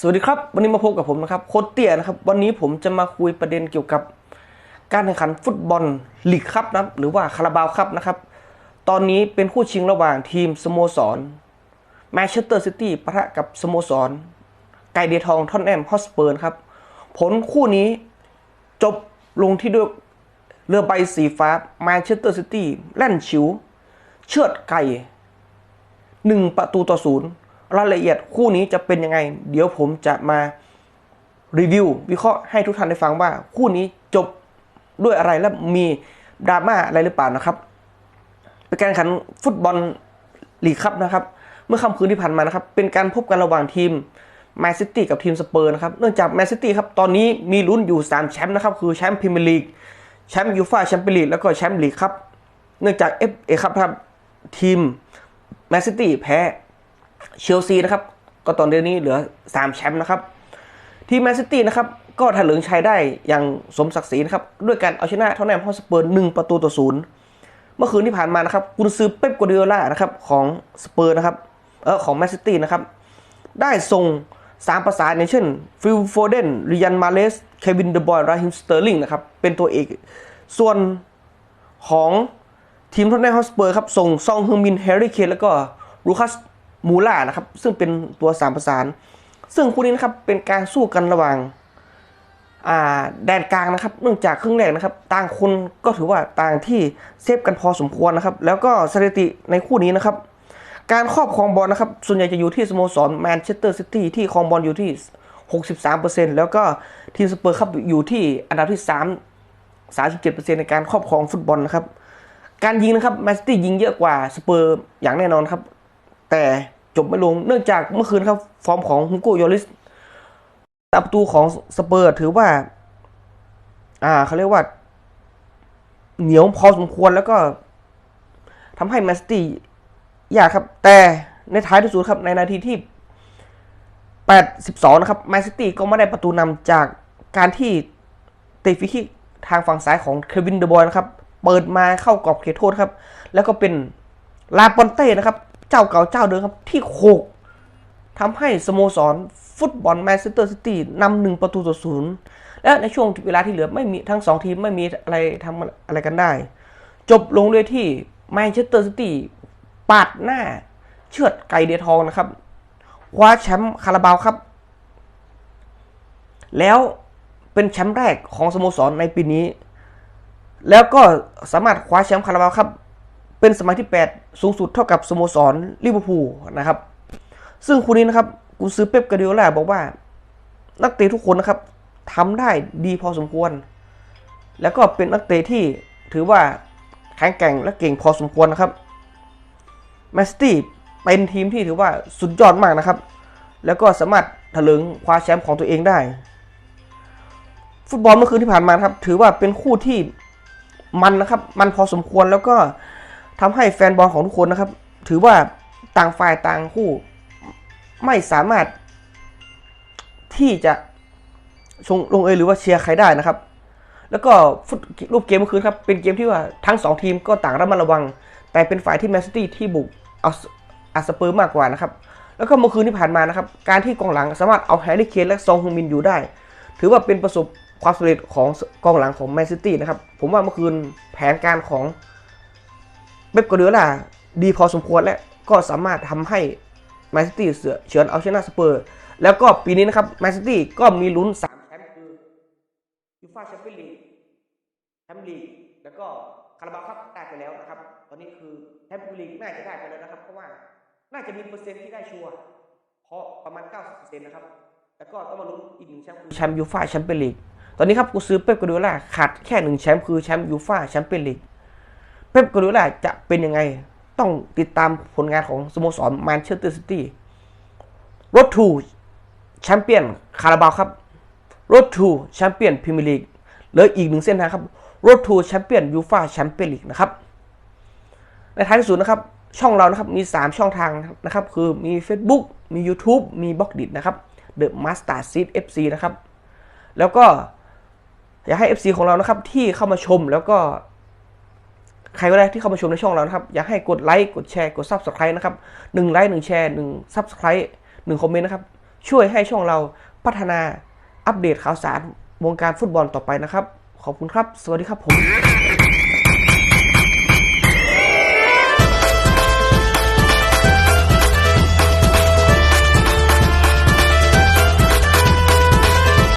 สวัสดีครับ วันนี้มาพบกับผมนะครับโคตเตียนะครับ วันนี้ผมจะมาคุยประเด็นเกี่ยวกับ การแข่งขันฟุตบอลลีกครับนะหรือว่าคาราบาวครับนะครับ ตอนนี้เป็นคู่ชิงระหว่างทีมสโมสรแมนเชสเตอร์ซิตี้ปะทะกับสโมสร ไก่เดียทองทอนแอมฮอสเปอร์ครับ ผลคู่นี้จบลงที่ด้วยเรือใบสีฟ้าแมนเชสเตอร์ซิตี้แล่นฉิว เชือดไก่หนึ่งประตูต่อศูนย์ รายละเอียดคู่นี้จะเป็นยังไง เดี๋ยวผมจะมารีวิว วิเคราะห์ให้ทุกท่านได้ฟังว่า คู่นี้จบด้วยอะไรและมีดราม่าอะไรหรือเปล่านะครับเป็นการแข่งขันฟุตบอลลีกครับนะครับ เมื่อค่ำคืนที่ผ่านมานะครับ เป็นการพบกันระหว่างทีมแมนซิตี้กับทีมสเปอร์นะครับ เนื่องจากแมนซิตี้ครับตอนนี้มีลุ้นอยู่ 3 แชมป์นะครับ คือแชมป์พรีเมียร์ลีกแชมป์ยูฟ่าแชมเปี้ยนลีกแล้วก็แชมป์ลีกครับ เนื่องจากเอฟเอครับครับทีมแมนซิตี้แพ้ เชลซีนะครับ ก็ตอนเดือนนี้เหลือ 3 แชมป์นะครับ ทีมแมนซิตี้นะครับ ก็ถลึงชัยได้อย่างสมศักดิ์ศรีนะครับ ด้วยการเอาชนะเท่าแนมฮอสเปอร์หนึ่งประตูต่อศูนย์เมื่อคืนที่ผ่านมานะครับกุนซือเป๊ปกัวเดียล่านะครับของสเปอร์นะครับเออของแมนซิตี้นะครับ ได้ส่งสามประสานอย่างเช่นฟิลโฟเดนริยันมาเลสเควินเดบอยราฮิมสเตอร์ลิงนะครับ เป็นตัวเอก ส่วนของทีมท็อตแนมฮอสเปอร์ครับ ส่งซองฮึงมินแฮร์รี่เคนแล้วก็ลูคัส มูล่านะครับ ซึ่งเป็นตัวสามประสาน ซึ่งคู่นี้นะครับเป็นการสู้กันระหว่างาแดนกลางนะครับ เนื่องจากครึ่งแรกนะครับ ต่างคนก็ถือว่าต่างที่เซฟกันพอสมควรนะครับ แล้วก็สถิติในคู่นี้นะครับ การครอบครองบอลนะครับ ส่วนใหญ่จะอยู่ที่สโมสรแมนเชสเตอร์ซิตี้ที่ครองบอลอยู่ที่ 63%แล้วก็ทีมสเปอร์ครับอยู่ที่อันดับที่ 3 37%ในการครอบครองฟุตบอลนะครับ การยิงนะครับแมนซิตี้ยิงเยอะกว่าสเปอร์อย่างแน่นอนครับ แต่ จบไม่ลง เนื่องจากเมื่อคืนครับ ฟอร์มของฮุโกโยลิสประตูของสเปอร์ถือว่า อ่าเขาเรียกว่า เหนียวพอสมควรแล้วก็ทำให้แมนซิตี้ยากครับ แต่ในท้ายที่สุดครับ ในนาทีที่ 82 นะครับแมนซิตี้ก็ไม่ได้ประตูนำจากการที่เตะฟรีคิกทางฝั่งซ้ายของเควินเดอบอยนะครับ เปิดมาเข้ากรอบเขตโทษครับ แล้วก็เป็นลาปอนเต้นะครับ เจ้าเก่าเจ้าเดิมครับ ที่โขกทำให้สโมสร ฟุตบอลแมนเชสเตอร์ซิตี้นำหนึ่งประตูต่อศูนย์และในช่วงเวลาที่เหลือไม่มีทั้งสองทีมไม่มีอะไรทำอะไรกันได้ จบลงด้วยที่แมนเชสเตอร์ซิตี้ปาดหน้า เชือดไก่เดียทองนะครับคว้าแชมป์คาราบาวครับ แล้วเป็นแชมป์แรกของสโมสรในปีนี้ แล้วก็สามารถคว้าแชมป์คาราบาวครับ เป็นสมัยที่ 8 สูงสุดเท่ากับสโมสรลิเวอร์พูลนะครับ ซึ่งคู่นี้นะครับกูซื้อเป๊ปกาเดียล่าบอกว่า นักเตะทุกคนนะครับทำได้ดีพอสมควร แล้วก็เป็นนักเตะที่ถือว่าแข็งแกร่งและเก่งพอสมควรนะครับแมนซิตี้เป็นทีมที่ถือว่าสุดยอดมากนะครับ แล้วก็สามารถถลึงคว้าแชมป์ของตัวเองได้ ฟุตบอลเมื่อคืนที่ผ่านมาครับ ถือว่าเป็นคู่ที่มันนะครับ มันพอสมควรแล้วก็ ทำให้แฟนบอลของทุกคนนะครับ ถือว่าต่างฝ่ายต่างคู่ไม่สามารถที่จะชงลงเอยหรือว่าเชียร์ใครได้นะครับ แล้วก็รูปเกมเมื่อคืนครับ เป็นเกมที่ว่าทั้งสองทีมก็ต่างระมัดระวัง แต่เป็นฝ่ายที่แมนซิตี้ที่บุกเอาอาสเปอร์มากกว่านะครับ แล้วก็เมื่อคืนที่ผ่านมานะครับ การที่กองหลังสามารถเอาแฮร์รี่เคนและซองฮึงมินอยู่ได้ ถือว่าเป็นประสบความสำเร็จของกองหลังของแมนซิตี้นะครับ ผมว่าเมื่อคืนแผนการของ เบบกอเดือล่าดีพอสมควรและก็สามารถทำให้แมนซิตี้เสือเฉือนเอาชนะสเปอร์ แล้วก็ปีนี้นะครับแมนซิตี้ก็มีลุ้น3แชมป์คือยูฟ่าแชมเปี้ยนลีกแชมป์ลีกแล้วก็คาราบาวครับได้ไปแล้วนะครับ ตอนนี้คือแชมเปี้ยนลีกน่าจะได้ไปแล้วนะครับ เพราะว่าน่าจะมีเปอร์เซ็นต์ที่ได้ชัวร์เพราะประมาณ 90%นะครับแล้วก็ต้องมาลุ้นอีกหนึ่งแชมป์คือแชมป์ยูฟ่าแชมเปี้ยนลีกตอนนี้ครับกูซื้อเป๊ปกาเดล่าขาดแค่หนึ่งแชมป์คือแชมป์ยูฟ่าแชมเปี้ยนลีก เป๊ปกาเดล่าจะเป็นยังไง ต้องติดตามผลงานของสโมสรแมนเชสเตอร์ซิตี้รถทูแชมเปี้ยนคาราบาวครับรถทูแชมเปี้ยนพรีเมียร์ลีกเหลืออีกหนึ่งเส้นทางครับรถทูแชมเปี้ยนยูฟาแชมเปี้ยนลีกนะครับ ในท้ายที่สุดนะครับ ช่องเรานะครับมี 3 ช่องทางนะครับ คือมี Facebook มี YouTube มีบล็อกดินะครับ The Master Seed FC นะครับ แล้วก็อยากให้ FC ของเรานะครับที่เข้ามาชมแล้วก็ ใครก็ได้ที่เข้ามาชมในช่องเรานะครับ อยากให้กดไลค์กดแชร์กดซับสไคร b e นะครับหนึ่งไลค์หนึ่งแชร์หนึ่งซับสไคร b e หนึ่งคอมเมนต์นะครับ ช่วยให้ช่องเราพัฒนาอัปเดตข่าวสารวงการฟุตบอลต่อไปนะครับ ขอบคุณครับ สวัสดีครับผม